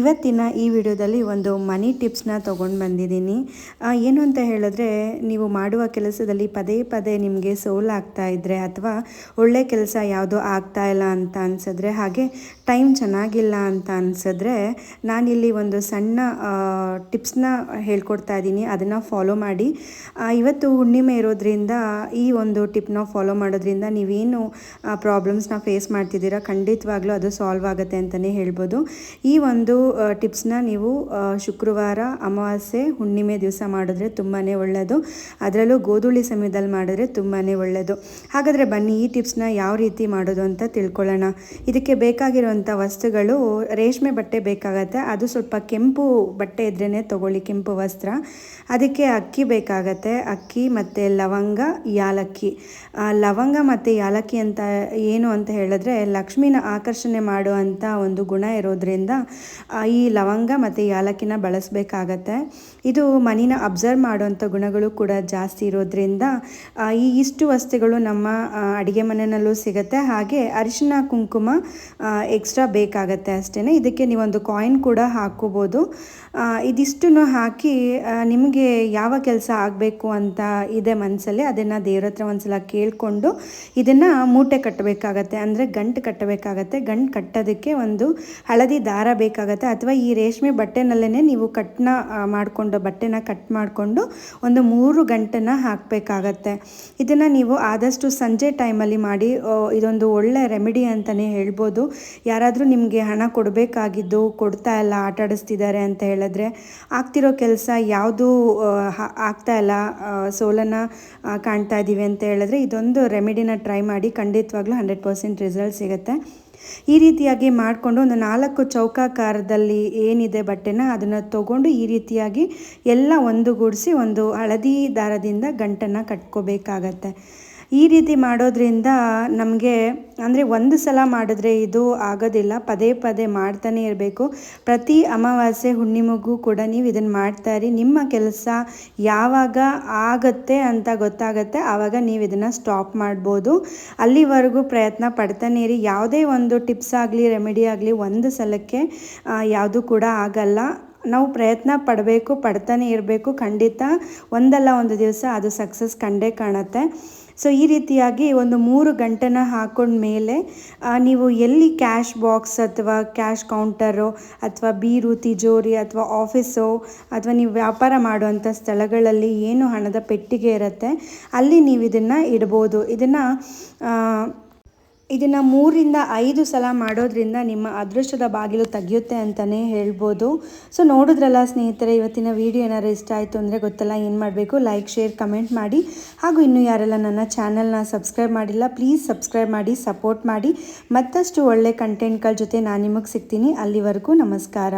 ಇವತ್ತಿನ ಈ ವಿಡಿಯೋದಲ್ಲಿ ಒಂದು ಮನಿ ಟಿಪ್ಸ್ನ ತೊಗೊಂಡು ಬಂದಿದ್ದೀನಿ. ಏನು ಅಂತ ಹೇಳಿದ್ರೆ, ನೀವು ಮಾಡುವ ಕೆಲಸದಲ್ಲಿ ಪದೇ ಪದೇ ನಿಮಗೆ ಸೋಲಾಗ್ತಾ ಇದ್ದರೆ ಅಥವಾ ಒಳ್ಳೆ ಕೆಲಸ ಯಾವುದೋ ಆಗ್ತಾ ಇಲ್ಲ ಅಂತ ಅನಿಸಿದ್ರೆ, ಹಾಗೆ ಟೈಮ್ ಚೆನ್ನಾಗಿಲ್ಲ ಅಂತ ಅನಿಸಿದ್ರೆ, ನಾನಿಲ್ಲಿ ಒಂದು ಸಣ್ಣ ಟಿಪ್ಸ್ನ ಹೇಳ್ಕೊಡ್ತಾ ಇದ್ದೀನಿ. ಅದನ್ನು ಫಾಲೋ ಮಾಡಿ. ಇವತ್ತು ಹುಣ್ಣಿಮೆ ಇರೋದ್ರಿಂದ ಈ ಒಂದು ಟಿಪ್ನ ಫಾಲೋ ಮಾಡೋದ್ರಿಂದ ನೀವೇನು ಪ್ರಾಬ್ಲಮ್ಸ್ನ ಫೇಸ್ ಮಾಡ್ತಿದ್ದೀರಾ? ಖಂಡಿತವಾಗ್ಲೂ ಅದು ಸಾಲ್ವ್ ಆಗುತ್ತೆ ಅಂತಲೇ ಹೇಳ್ಬೋದು. ಈ ಒಂದು ಟಿಪ್ಸ್ನ ನೀವು ಶುಕ್ರವಾರ ಅಮಾವಾಸ್ಯೆ ಹುಣ್ಣಿಮೆ ದಿವಸ ಮಾಡಿದ್ರೆ ತುಂಬಾ ಒಳ್ಳೆಯದು ಅದರಲ್ಲೂ ಗೋಧೂಳಿ ಸಮಯದಲ್ಲಿ ಮಾಡಿದ್ರೆ ತುಂಬಾ ಒಳ್ಳೆಯದು ಹಾಗಾದರೆ ಬನ್ನಿ, ಈ ಟಿಪ್ಸ್ನ ಯಾವ ರೀತಿ ಮಾಡೋದು ಅಂತ ತಿಳ್ಕೊಳ್ಳೋಣ. ಇದಕ್ಕೆ ಬೇಕಾಗಿರುವಂಥ ವಸ್ತುಗಳು, ರೇಷ್ಮೆ ಬಟ್ಟೆ ಬೇಕಾಗತ್ತೆ, ಅದು ಸ್ವಲ್ಪ ಕೆಂಪು ಬಟ್ಟೆ ಇದ್ರೇ ತಗೊಳ್ಳಿ, ಕೆಂಪು ವಸ್ತ್ರ. ಅದಕ್ಕೆ ಅಕ್ಕಿ ಬೇಕಾಗತ್ತೆ, ಅಕ್ಕಿ ಮತ್ತು ಲವಂಗ, ಯಾಲಕ್ಕಿ. ಲವಂಗ ಮತ್ತು ಯಾಲಕ್ಕಿ ಅಂತ ಏನು ಅಂತ ಹೇಳಿದ್ರೆ ಲಕ್ಷ್ಮೀನ ಆಕರ್ಷಣೆ ಮಾಡುವಂಥ ಒಂದು ಗುಣ ಇರೋದ್ರಿಂದ ಈ ಲವಂಗ ಮತ್ತು ಯಾಲಕ್ಕಿನ ಬಳಸಬೇಕಾಗತ್ತೆ. ಇದು ಮನಿನ ಅಬ್ಸರ್ವ್ ಮಾಡುವಂಥ ಗುಣಗಳು ಕೂಡ ಜಾಸ್ತಿ ಇರೋದ್ರಿಂದ ಈ ಇಷ್ಟು ವಸ್ತುಗಳು ನಮ್ಮ ಅಡುಗೆ ಮನೆಯಲ್ಲೂ ಸಿಗುತ್ತೆ. ಹಾಗೆ ಅರಿಶಿನ ಕುಂಕುಮ ಎಕ್ಸ್ಟ್ರಾ ಬೇಕಾಗತ್ತೆ ಅಷ್ಟೇ ಇದಕ್ಕೆ ನೀವೊಂದು ಕಾಯಿನ್ ಕೂಡ ಹಾಕೋಬೋದು ಇದಿಷ್ಟನ್ನು ಹಾಕಿ ನಿಮಗೆ ಯಾವ ಕೆಲಸ ಆಗಬೇಕು ಅಂತ ಇದೆ ಮನಸ್ಸಲ್ಲಿ ಅದನ್ನು ದೇವ್ರ ಹತ್ರ ಒಂದ್ಸಲ ಕೇಳಿಕೊಂಡು ಇದನ್ನು ಮೂಟೆ ಕಟ್ಟಬೇಕಾಗತ್ತೆ. ಅಂದರೆ ಗಂಟು ಕಟ್ಟಬೇಕಾಗತ್ತೆ. ಗಂಟು ಕಟ್ಟೋದಕ್ಕೆ ಒಂದು ಹಳದಿ ದಾರ ಬೇಕಾಗತ್ತೆ. ಅಥವಾ ಈ ರೇಷ್ಮೆ ಬಟ್ಟೆನಲ್ಲೇ ನೀವು ಕಟ್ನ ಮಾಡಿಕೊಂಡು ಬಟ್ಟೆನ ಕಟ್ ಮಾಡಿಕೊಂಡು ಒಂದು ಮೂರು ಗಂಟೆನ ಹಾಕಬೇಕಾಗತ್ತೆ. ಇದನ್ನು ನೀವು ಆದಷ್ಟು ಸಂಜೆ ಟೈಮಲ್ಲಿ ಮಾಡಿ ಇದೊಂದು ಒಳ್ಳೆ ರೆಮಿಡಿ ಅಂತಲೇ ಹೇಳ್ಬೋದು. ಯಾರಾದರೂ ನಿಮಗೆ ಹಣ ಕೊಡಬೇಕಾಗಿದ್ದು, ಕೊಡ್ತಾ ಇಲ್ಲ ಆಟಾಡಿಸ್ತಿದ್ದಾರೆ ಅಂತ ಹೇಳಿದ್ರೆ ಆಗ್ತಿರೋ ಕೆಲಸ ಯಾವುದು ಆಗ್ತಾ ಇಲ್ಲ ಸೋಲನ್ನು ಕಾಣ್ತಾ ಇದ್ದೀವಿ ಅಂತ ಹೇಳಿದ್ರೆ ಇದೊಂದು ರೆಮಿಡಿನ ಟ್ರೈ ಮಾಡಿ ಖಂಡಿತವಾಗ್ಲೂ ಹಂಡ್ರೆಡ್ ಪರ್ಸೆಂಟ್ ರಿಸಲ್ಟ್ ಸಿಗುತ್ತೆ. ಈ ರೀತಿಯಾಗಿ ಮಾಡಿಕೊಂಡು ಒಂದು ನಾಲ್ಕು ಚೌಕಾಕಾರದಲ್ಲಿ ಏನಿದೆ ಬಟ್ಟೆನ ಅದನ್ನು ತಗೊಂಡು ಈ ರೀತಿಯಾಗಿ ಎಲ್ಲ ಒಂದುಗೂಡಿಸಿ ಒಂದು ಹಳದಿ ದಾರದಿಂದ ಗಂಟನ್ನು ಕಟ್ಕೋಬೇಕಾಗತ್ತೆ. ಈ ರೀತಿ ಮಾಡೋದ್ರಿಂದ ನಮಗೆ ಅಂದರೆ ಒಂದು ಸಲ ಮಾಡಿದ್ರೆ ಇದು ಆಗೋದಿಲ್ಲ, ಪದೇ ಪದೇ ಮಾಡ್ತಾನೆ ಇರಬೇಕು. ಪ್ರತಿ ಅಮಾವಾಸ್ಯೆ ಹುಣ್ಣಿಮೆಗೂ ಕೂಡ ನೀವು ಇದನ್ನು ಇರಿ. ನಿಮ್ಮ ಕೆಲಸ ಯಾವಾಗ ಆಗತ್ತೆ ಅಂತ ಗೊತ್ತಾಗತ್ತೆ. ಆವಾಗ ನೀವು ಇದನ್ನು ಸ್ಟಾಪ್ ಮಾಡ್ಬೋದು. ಅಲ್ಲಿವರೆಗೂ ಪ್ರಯತ್ನ ಪಡ್ತಾನೆ ಇರಿ. ಯಾವುದೇ ಒಂದು ಟಿಪ್ಸ್ ಆಗಲಿ ರೆಮಿಡಿ ಆಗಲಿ ಒಂದು ಸಲಕ್ಕೆ ಯಾವುದು ಕೂಡ ಆಗಲ್ಲ. ನಾವು ಪ್ರಯತ್ನ ಪಡಬೇಕು, ಪಡ್ತಾನೆ ಇರಬೇಕು. ಖಂಡಿತ ಒಂದಲ್ಲ ಒಂದು ದಿವಸ ಅದು ಸಕ್ಸಸ್ ಕಂಡೇ ಕಾಣುತ್ತೆ. ಸೊ ಈ ರೀತಿಯಾಗಿ ಒಂದು ಮೂರು ಗಂಟೆನ ಹಾಕೊಂಡ ಮೇಲೆ ನೀವು ಎಲ್ಲಿ ಕ್ಯಾಶ್ ಬಾಕ್ಸ್ ಅಥವಾ ಕ್ಯಾಶ್ ಕೌಂಟರು ಅಥವಾ ಬೀರು, ತಿಜೋರಿ ಅಥವಾ ಆಫೀಸು ಅಥವಾ ನೀವು ವ್ಯಾಪಾರ ಮಾಡುವಂಥ ಸ್ಥಳಗಳಲ್ಲಿ ಏನು ಹಣದ ಪೆಟ್ಟಿಗೆ ಇರುತ್ತೆ, ಅಲ್ಲಿ ನೀವು ಇದನ್ನು ಇಡ್ಬೋದು. ಇದನ್ನು ಇದನ್ನು ಮೂರಿಂದ ಐದು ಸಲ ಮಾಡೋದ್ರಿಂದ ನಿಮ್ಮ ಅದೃಷ್ಟದ ಬಾಗಿಲು ತೆಗೆಯುತ್ತೆ ಅಂತಲೇ ಹೇಳ್ಬೋದು. ಸೊ ನೋಡಿದ್ರಲ್ಲ ಸ್ನೇಹಿತರೆ, ಇವತ್ತಿನ ವಿಡಿಯೋ ಏನಾದ್ರು ಇಷ್ಟ ಆಯಿತು ಅಂದರೆ ಗೊತ್ತಲ್ಲ, ಏನು ಮಾಡಬೇಕು? ಲೈಕ್ ಶೇರ್ ಕಮೆಂಟ್ ಮಾಡಿ. ಹಾಗೂ ಇನ್ನೂ ಯಾರೆಲ್ಲ ನನ್ನ ಚಾನಲ್ನ ಸಬ್ಸ್ಕ್ರೈಬ್ ಮಾಡಿಲ್ಲ ಪ್ಲೀಸ್ ಸಬ್ಸ್ಕ್ರೈಬ್ ಮಾಡಿ ಸಪೋರ್ಟ್ ಮಾಡಿ. ಮತ್ತಷ್ಟು ಒಳ್ಳೆ ಕಂಟೆಂಟ್ಗಳ ಜೊತೆ ನಾನು ನಿಮಗೆ ಸಿಗ್ತೀನಿ. ಅಲ್ಲಿವರೆಗೂ ನಮಸ್ಕಾರ.